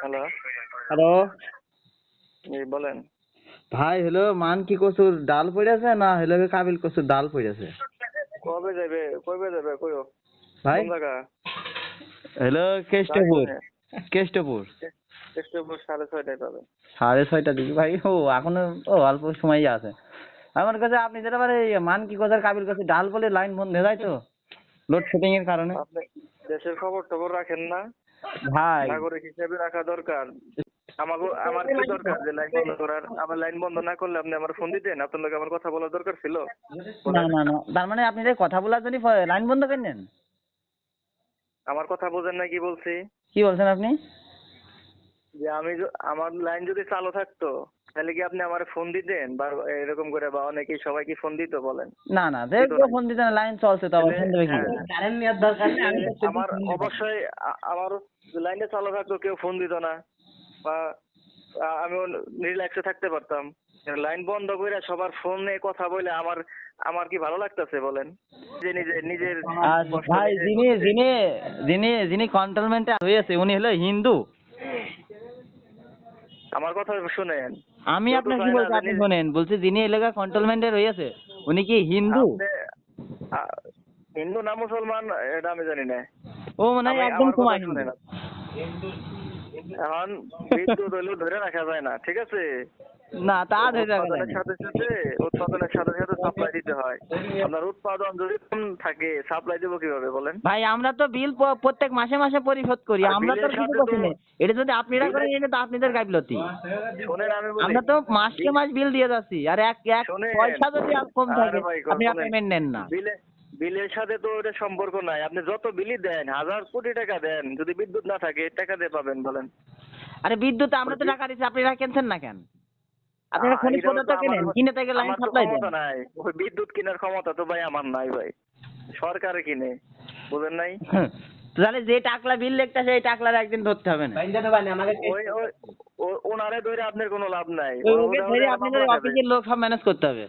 Hello. Hello. জি বলেন। ভাই হলো মান কি কচুর ডাল পড়েছে না হলো কাবিল কচুর ডাল পড়েছে কবে যাবে কবে যাবে কইও। ভাই? হলো কেষ্টপুর। কেষ্টপুর। কেষ্টপুর সাড়ে ছয়টায় পাবেন সাড়ে ছয়টা দিকে। ভাই ও এখনও ও অল্প সময় আছে। আমার কাছে আপনি যেটা পারে মান কি কোথার কাবিল কাছে ডাল বলে লাইন বন্ধ হয়ে যায় তো লোডশেডিং এর কারণে। দেশের খবর টবর রাখেন না। ভাই। নাগরিক হিসেবে রাখা দরকার। আমার আমার কি দরকার যে লাইন বন্ধ করার? আমার লাইন বন্ধ না করলে আপনি আমার ফোন দিতেন? আপনার লোক আমার কথা বলার দরকার ছিল? না না না। তার মানে আপনি যে কথা বলার জন্য লাইন বন্ধ করে নেন আমার কথা বোঝেন না কি বলছি? কি বলছেন আপনি? যে আমি আমার লাইন যদি চালু থাকতো তাহলে কি আপনি আমার ফোন দিতেন? বা এরকম করে বা অনেকে সবাই কি ফোন দিত বলেন? না না দেখো ফোন দিতে না। লাইন চলছে তো আবার ফোন দেবে কি হ্যাঁ। আমার অবশ্যই আমার লাইনটা চালু থাকতো কেউ ফোন দিত না। বা আমি রিল্যাক্সে থাকতে পারতাম। লাইন বন্ধ করে সবার ফোনে কথা বলে আমার আমার কি ভালো লাগতেছে বলেন? যে নিজে নিজের ভাই যিনি যিনি যিনি যিনি কন্ট্রোলমেন্টে হয়েছে উনি হলো হিন্দু। আমার কথা শুনেন। আমি আপনার কি বলছি আপনি শুনেন বলছি যিনি এলাকা কন্ট্রোলমেন্টে রয়েছে উনি কি হিন্দু? হিন্দু না মুসলমান এটা আমি জানি না। ও মানে একদম তোমার হিন্দু। এখন বিদ্যুৎ হইলেও ধরে রাখা যায় না ঠিক আছে? না তা ধরে রাখা যায় সাথে সাথে উৎপাদনের সাথে সাথে সাপ্লাই দিতে হয়। আপনার উৎপাদন যদি কম থাকে সাপ্লাই দেবো কীভাবে বলেন? ভাই আমরা তো বিল প্রত্যেক মাসে মাসে পরিশোধ করি আমরা তো কিছু না। এটা যদি আপনারা করেন এটা তো আপনাদের গাফলতি। শোনেন আমি বলি। আমরা তো মাসকে মাস বিল দিয়ে যাচ্ছি আর এক এক পয়সা যদি কম থাকে আপনি। পেমেন্ট নেন না। বিলের সাথে তো ওটা সম্পর্ক নাই। আপনি যত বিলই দেন হাজার কোটি টাকা দেন যদি বিদ্যুৎ না থাকে টাকা দিয়ে পাবেন বলেন। আরে বিদ্যুৎ আমরা তো টাকা দিচ্ছি আপনারা কিনছেন না কেন? আপনারা খনিজ তো পদার্থ কেনেন? কিনে থেকে লাইন সাপ্লাই দেন ক্ষমতা নাই। ওই বিদ্যুৎ কেনার ক্ষমতা তো ভাই আমার নাই ভাই। সরকারে কিনে বুঝেন নাই? তাহলে যে টাকলা বিল লিখতে সেই টাকলার একদিন ধরতে হবে না। ওই ওই ওনারে ধরে আপনার কোনো লাভ নাই। ওকে ধরে আপনাদের অফিসের লোক সব ম্যানেজ করতে হবে।